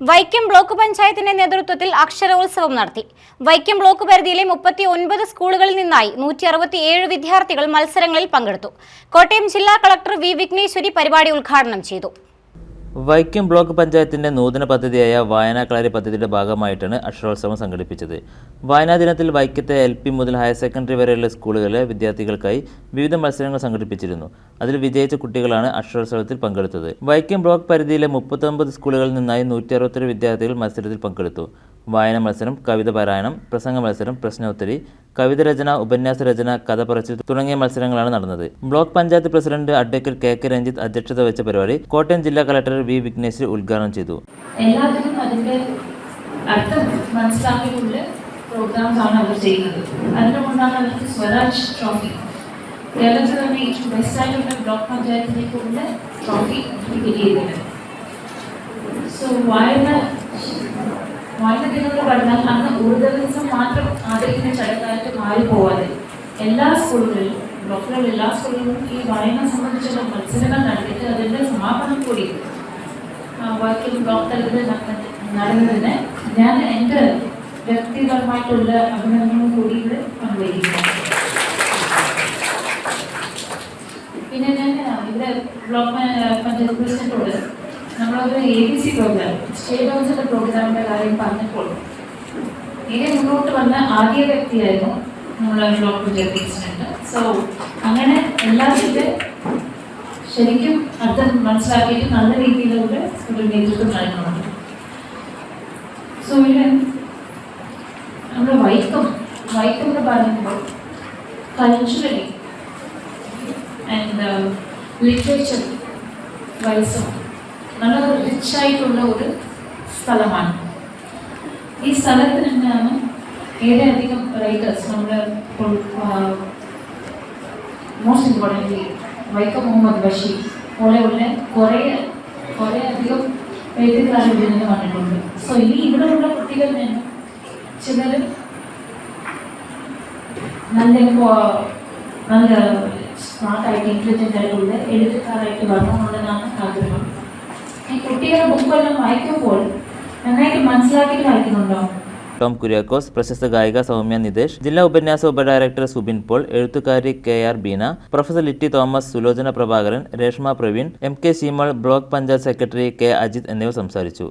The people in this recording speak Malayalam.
വൈക്കം ബ്ലോക്ക് പഞ്ചായത്തിന്റെ നേതൃത്വത്തിൽ അക്ഷരോത്സവം നടത്തി. വൈക്കം ബ്ലോക്ക് പരിധിയിലെ മുപ്പത്തി ഒൻപത് സ്കൂളുകളിൽ നിന്നായി നൂറ്റി അറുപത്തി ഏഴ് വിദ്യാർത്ഥികൾ മത്സരങ്ങളിൽ പങ്കെടുത്തു. കോട്ടയം ജില്ലാ കളക്ടർ വി വിഘ്നേശ്വരി പരിപാടി ഉദ്ഘാടനം ചെയ്തു. വൈക്കം ബ്ലോക്ക് പഞ്ചായത്തിന്റെ നൂതന പദ്ധതിയായ വായനാ കളരി പദ്ധതിയുടെ ഭാഗമായിട്ടാണ് അക്ഷരോത്സവം സംഘടിപ്പിച്ചത്. വായനാ ദിനത്തിൽ വൈക്കത്തെ എൽ പി മുതൽ ഹയർ സെക്കൻഡറി വരെയുള്ള സ്കൂളുകളിലെ വിദ്യാർത്ഥികൾക്കായി വിവിധ മത്സരങ്ങൾ സംഘടിപ്പിച്ചിരുന്നു. അതിൽ വിജയിച്ച കുട്ടികളാണ് അക്ഷരോത്സവത്തിൽ പങ്കെടുത്തത്. വൈക്കം ബ്ലോക്ക് പരിധിയിലെ മുപ്പത്തൊമ്പത് സ്കൂളുകളിൽ നിന്നായി നൂറ്റി വിദ്യാർത്ഥികൾ മത്സരത്തിൽ പങ്കെടുത്തു. വായന മത്സരം കവിത പാരായണം പ്രസംഗ മത്സരം പ്രശ്നോത്തരി കവിത രചന ഉപന്യാസ രചന കഥ പറച്ചിൽ തുടങ്ങിയ മത്സരങ്ങളാണ് നടന്നത്. Block panchayat president advocate K K Ranjith അധ്യക്ഷത വെച്ച പരിപാടി കോട്ടയം ജില്ലാ കളക്ടർ വി വിഘ്നേശ് ഉദ്ഘാടനം ചെയ്തു. എല്ലാത്തിനും അതിന്റെ അർത്ഥം മനസ്സിലാക്കിയിട്ടുള്ള പ്രോഗ്രാംസ് ആണ് അവർ ചെയ്യുന്നത്. അവർക്ക് സ്വരാജ് ട്രോഫി കേരളത്തിൽ തന്നെ ഏറ്റവും ബെസ്റ്റായിട്ടുള്ള ബ്ലോക്ക് പഞ്ചായത്തിലേക്കുള്ള ട്രോഫി കിട്ടിയിരുന്നത് സോ വായന വായന ദിനങ്ങൾ പറഞ്ഞാൽ അന്ന് ദിവസം മാത്രം ആദരിക്കുന്ന ചടങ്ങായിട്ട് മാറി പോവാതെ എല്ലാ സ്കൂളുകളിലും ഡോക്ടറുകൾ എല്ലാ സ്കൂളുകളിലും ഈ വായന സംബന്ധിച്ചുള്ള മത്സരങ്ങൾ നടത്തിയിട്ട് അതിന്റെ സമാപനം കൂടി വർക്കിംഗ് തലത്തിൽ നടന്നതിന് ഞാൻ എന്റെ വ്യക്തിപരമായിട്ടുള്ള അഭിനന്ദനവും കൂടി ഇവിടെ പങ്കുവയ്ക്കുന്നു. പിന്നെ ഞാൻ ഇവിടെ ബ്ലോക്ക് പഞ്ചായത്ത് പ്രസിഡന്റോട് നമ്മളൊരു A B C program state ഹൗസിന്റെ പ്രോഗ്രാമിന്റെ കാര്യം പറഞ്ഞപ്പോൾ ഇനി മുന്നോട്ട് വന്ന ആദ്യ വ്യക്തിയായിരുന്നു നമ്മുടെ ബ്ലോക്ക് പഞ്ചായത്ത് പ്രസിഡന്റ്. സോ അങ്ങനെ എല്ലാവരുടെ ശരിക്കും അർത്ഥം മനസ്സിലാക്കിയിട്ട് നല്ല രീതിയിലൂടെ ഒരു നേതൃത്വം നൽകുന്നുണ്ട്. സോ ഇവിടെ നമ്മുടെ വൈക്കം വൈക്കം എന്ന് പറയുമ്പോൾ കൾച്ചറലി ആൻഡ് ലിറ്ററേച്ചർ വൈസും നല്ല റിച്ച് ആയിട്ടുള്ള ഒരു സ്ഥലമാണ്. ഈ സ്ഥലത്ത് തന്നെയാണ് ഏറെയധികം റൈറ്റേഴ്സ് നമ്മുടെ മോസ്റ്റ് ഇമ്പോർട്ടന്റ് വൈക്കം മുഹമ്മദ് ബഷീർ പോലെയുള്ള കുറേ കുറേ അധികം എഴുത്തുകാർ ഇതിൽ നിന്ന് വന്നിട്ടുണ്ട്. സോ ഇനി ഇവിടെയുള്ള കുട്ടികൾ തന്നെ ചിലർ നല്ല നല്ല സ്മാർട്ടായിട്ട് ഇന്റലിജന്റ് ആയിട്ടുള്ള എഴുത്തുകാരായിട്ട് വരണമെന്നുള്ളതാണ് ആഗ്രഹം. ഈ കുട്ടികളുടെ നന്നായിട്ട് ടോം കുര്യാക്കോസ് പ്രശസ്ത ഗായിക സൗമ്യ നിതേഷ് ജില്ലാ ഉപന്യാസ ഉപഡയറക്ടർ സുബിൻ പോൾ എഴുത്തുകാരി K R Beena professor Litty Thomas Sulochana Prabhakaran Reshma Praveen M K Sheemal block panchayat secretary K Ajith എന്നിവർ സംസാരിച്ചു.